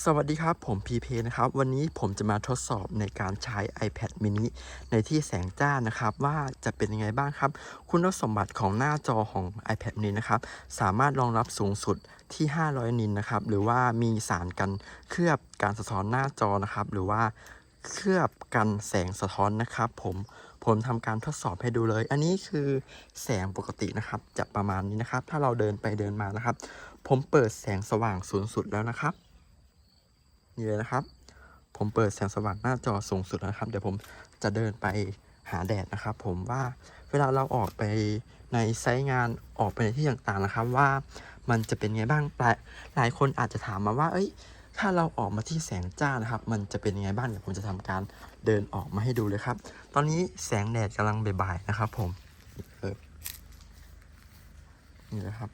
สวัสดีครับ ผมพีเพนะครับ วันนี้ผมจะมาทดสอบในการใช้ iPad mini ในที่แสงจ้านะครับ ว่าจะเป็นยังไงบ้างครับ คุณสมบัติของหน้าจอของ iPad mini นะครับ สามารถรองรับสูงสุดที่ 500 นินนะครับ หรือว่ามีสารกันเคลือบการสะท้อนหน้าจอนะครับ หรือว่าเคลือบกันแสงสะท้อนนะครับ ผมผมทำการทดสอบให้ดูเลย อันนี้คือแสงปกตินะครับ จะประมาณนี้นะครับ ถ้าเราเดินไปเดินมานะครับ ผมเปิดแสงสว่างสูงสุดแล้วนะครับ นี่เลยนะครับ ผมเปิดแสงสว่างหน้าจอสูงสุดนะครับ เดี๋ยวผมจะเดินไปหาแดดนะครับ ผมว่าเวลาเราออกไปในไซต์งานออกไปในที่ต่างๆนะครับ ว่ามันจะเป็นไงบ้างหลายหลายคนอาจจะถามมาว่า เอ้ย ถ้าเราออกมาที่แสงจ้านะครับ มันจะเป็นยังไงบ้างเดี๋ยวผมจะทำการเดินออกมาให้ดูเลยครับ ตอนนี้แสงแดดกำลังบ่ายๆนะครับ ผมเออนี่นะครับ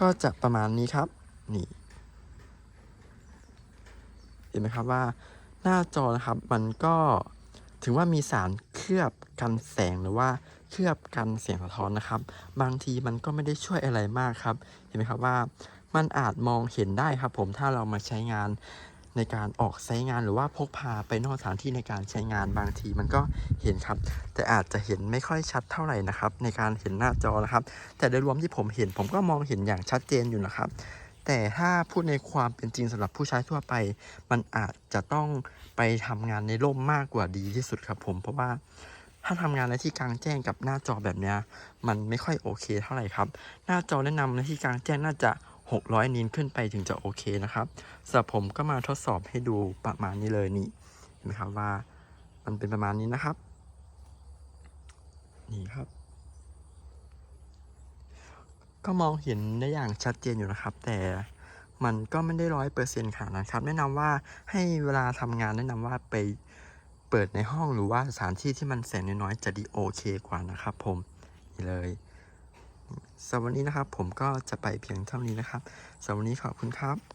ก็จะประมาณนี้ครับนี่ ห็นไหมครับว่าหน้าจอนะครับมันก็ถึงว่ามีสารเคลือบกันแสงหรือว่าเคลือบกันเสียงสะท้อนนะครับ บางทีมันก็ไม่ได้ช่วยอะไรมากครับ เห็นไหมครับว่ามันอาจมองเห็นได้ครับ ผมถ้าเรามาใช้งานในการออกใช้งานหรือว่าพกพาไปนอกสถานที่ในการใช้งานบางทีมันก็เห็นครับ แต่อาจจะเห็นไม่ค่อยชัดเท่าไหร่นะครับ ในการเห็นหน้าจอนะครับ แต่โดยรวมที่ผมเห็นผมก็มองเห็นอย่างชัดเจนอยู่นะครับ แต่ถ้าพูดในความเป็นจริงสำหรับผู้ใช้ทั่วไป มันอาจจะต้องไปทำงานในร่มมากกว่าดีที่สุดครับผมเพราะว่าถ้าทำงานในที่กลางแจ้งกับหน้าจอแบบนี้มันไม่ค่อยโอเคเท่าไหร่ครับ หน้าจอแนะนำในที่กลางแจ้งน่าจะ 600 นินขึ้นไปถึงจะโอเคนะครับสำหรับผมก็มาทดสอบให้ดูประมาณนี้เลยนี่เห็นไหมครับว่า มันเป็นประมาณนี้นะครับ นี่ครับ ก็มองเห็นได้อย่างชัดเจนอยู่นะครับ แต่มันก็ไม่ได้ร้อยเปอร์เซ็นต์ขนาดนั้นครับ แนะนำว่าให้เวลาทำงานแนะนำว่าไปเปิดในห้องหรือว่าสถานที่ที่มันแสงน้อยๆจะดีโอเคกว่านะครับ ผมนี่เลยสำหรับวันนี้นะครับ ผมก็จะไปเพียงเท่านี้นะครับสำหรับวันนี้ขอบคุณครับ